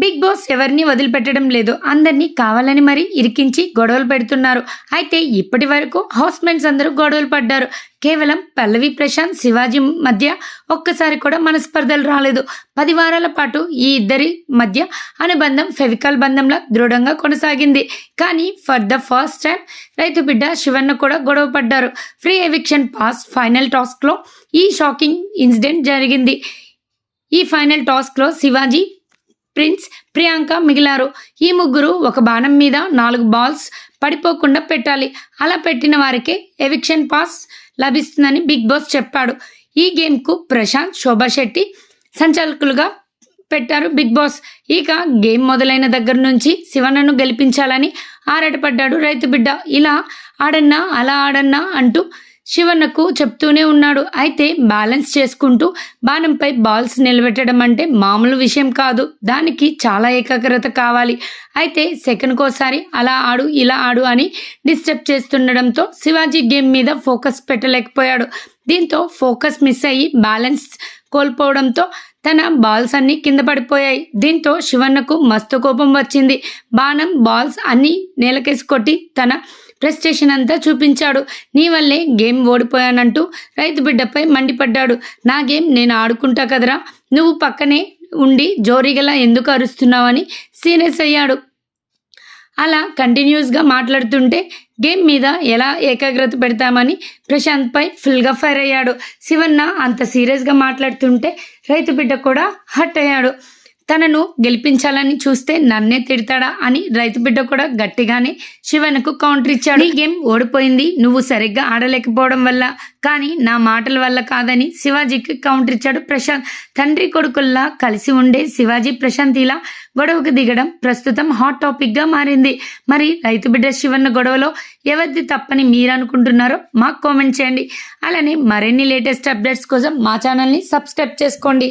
Big boss ఎవరిని వదిలిపెట్టడం లేదు. అందరినీ కావాలని మరి ఇరికించి గొడవలు పెడుతున్నారు. అయితే ఇప్పటి వరకు హౌస్మెంట్స్ అందరూ గొడవలు పడ్డారు. కేవలం పల్లవి ప్రశాంత్ శివాజీ మధ్య ఒక్కసారి కూడా మనస్పర్ధలు రాలేదు. పది వారాల పాటు ఈ ఇద్దరి మధ్య అనుబంధం ఫెవికల్ బంధంలా దృఢంగా కొనసాగింది. కానీ ఫర్ ద ఫస్ట్ టైం రైతు బిడ్డ శివన్న కూడా గొడవ పడ్డారు. ఫ్రీ ఎవిక్షన్ పాస్ ఫైనల్ టాస్క్లో ఈ షాకింగ్ ఇన్సిడెంట్ జరిగింది. ఈ ఫైనల్ టాస్క్లో శివాజీ ప్రిన్స్ ప్రియాంక మిగిలారు. ఈ ముగ్గురు ఒక బాణం మీద నాలుగు బాల్స్ పడిపోకుండా పెట్టాలి. అలా పెట్టిన వారికే ఎవిక్షన్ పాస్ లభిస్తుందని బిగ్ బాస్ చెప్పాడు. ఈ గేమ్కు ప్రశాంత్ శోభా శెట్టి సంచాలకులుగా పెట్టారు బిగ్ బాస్. ఇక గేమ్ మొదలైన దగ్గర నుంచి శివన్నను గెలిపించాలని ఆరాటపడ్డాడు రైతు బిడ్డ. ఇలా ఆడన్నా అలా ఆడన్నా అంటూ శివన్నకు చెప్తూనే ఉన్నాడు. అయితే బ్యాలెన్స్ చేసుకుంటూ బాణంపై బాల్స్ నిలబెట్టడం అంటే మామూలు విషయం కాదు. దానికి చాలా ఏకాగ్రత కావాలి. అయితే సెకండ్కోసారి అలా ఆడు ఇలా ఆడు అని డిస్టర్బ్ చేస్తుండడంతో శివాజీ గేమ్ మీద ఫోకస్ పెట్టలేకపోయాడు. దీంతో ఫోకస్ మిస్ అయ్యి బ్యాలెన్స్ కోల్పోవడంతో తన బాల్స్ అన్ని కింద పడిపోయాయి. దీంతో శివన్నకు మస్తు కోపం వచ్చింది. బాణం బాల్స్ అన్ని నేలకేసి కొట్టి తన ప్రెస్టేషన్ అంతా చూపించాడు. నీ వల్లే గేమ్ ఓడిపోయానంటూ రైతు బిడ్డపై మండిపడ్డాడు. నా గేమ్ నేను ఆడుకుంటా కదరా? నువ్వు పక్కనే ఉండి జోరీగలా ఎందుకు అరుస్తున్నావని సీరియస్ అయ్యాడు. అలా కంటిన్యూస్గా మాట్లాడుతుంటే గేమ్ మీద ఎలా ఏకాగ్రత పెడతామని ప్రశాంత్పై ఫుల్గా ఫైర్ అయ్యాడు. శివన్న అంత సీరియస్గా మాట్లాడుతుంటే రైతు బిడ్డ కూడా హట్ అయ్యాడు. తనను గెలిపించాలని చూస్తే నన్నే తిడతాడా అని రైతు బిడ్డ కూడా గట్టిగానే శివన్కు కౌంటర్ ఇచ్చాడు. ఈ గేమ్ ఓడిపోయింది నువ్వు సరిగ్గా ఆడలేకపోవడం వల్ల కానీ నా మాటల వల్ల కాదని శివాజీకి కౌంటర్ ఇచ్చాడు ప్రశాంత్. తండ్రి కొడుకుల్లా కలిసి ఉండే శివాజీ ప్రశాంత్ ఇలా గొడవకు దిగడం ప్రస్తుతం హాట్ టాపిక్గా మారింది. మరి రైతు బిడ్డ శివన్న గొడవలో ఎవరిది తప్పని మీరు అనుకుంటున్నారో మాకు కామెంట్ చేయండి. అలానే మరిన్ని లేటెస్ట్ అప్డేట్స్ కోసం మా ఛానల్ని సబ్స్క్రైబ్ చేసుకోండి.